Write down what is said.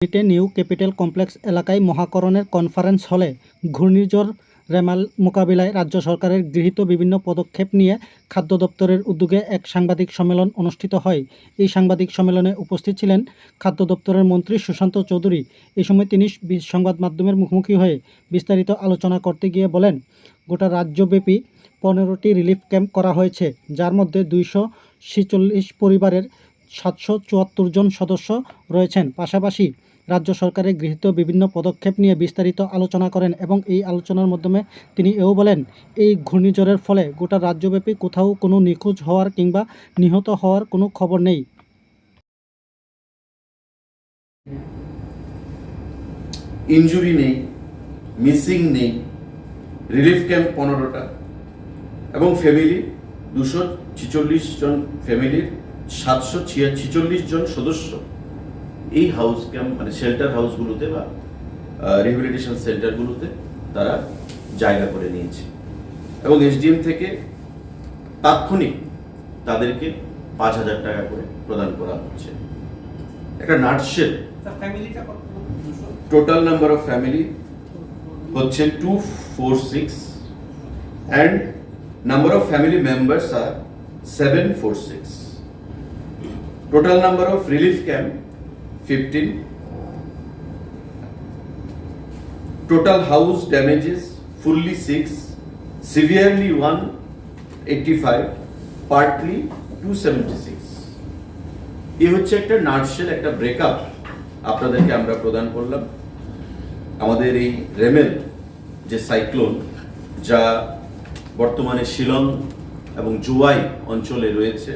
দিল্লিতে new capital complex এলাকায় মহাকরণের conference হলে ঘূর্ণিঝড় রেমাল মোকাবিলায় রাজ্য সরকারের গৃহীত বিভিন্ন পদক্ষেপ নিয়ে খাদ্য দপ্তরের উদ্যোগে এক সাংবাদিক সম্মেলন অনুষ্ঠিত হয়। এই সাংবাদিক সম্মেলনে উপস্থিত ছিলেন খাদ্য দপ্তরের মন্ত্রী সুশান্ত চৌধুরী। এই সময় তিনি সংবাদ মাধ্যমের মুখোমুখি হয়ে বিস্তারিত আলোচনা করতে গিয়ে বলেন, গোটা রাজ্যব্যাপী পনেরোটি রিলিফ ক্যাম্প করা হয়েছে, যার মধ্যে দুইশো ছেচল্লিশ পরিবারের সাতশো চুয়াত্তর জন সদস্য রয়েছেন। পাশাপাশি রাজ্য সরকারের গৃহীত বিভিন্ন পদক্ষেপ নিয়ে বিস্তারিত আলোচনা করেন এবং এই আলোচনার মাধ্যমে তিনি এও বলেন, এই ঘূর্ণিঝড়ের ফলে গোটা রাজ্যব্যাপী কোথাও কোনো নিখোঁজ হওয়ার কিংবা নিহত হওয়ার কোনো খবর নেই। ইনজুরি নেই, মিসিং নেই, রিলিফ ক্যাম্প পনেরোটা এবং ফ্যামিলি দুশো ছিচল্লিশ জন ফ্যামিলির সাতশো ছিচল্লিশ জন সদস্য এই হাউস ক্যাম্প মানে শেল্টার হাউসগুলোতে বা রিহ্যাবিলিটেশন সেন্টারগুলোতে তারা জায়গা করে নিয়েছে। এবং এসডিএম থেকে তাৎক্ষণিক তাদেরকে পাঁচ হাজার টাকা করে প্রদান করা হচ্ছে। একটা nutshell. Total number of family হচ্ছে two four six and number of family members are seven four six total number of relief camp fifteen total house damages fully six severely one eighty five partly two seventy six এ হচ্ছে একটা নার্সেল একটা breakup আপনাদেরকে আমরা প্রদান করলাম। আমাদের এই Remal, যে সাইক্লোন যা বর্তমানে শিলং এবং জুয়াই অঞ্চলে রয়েছে।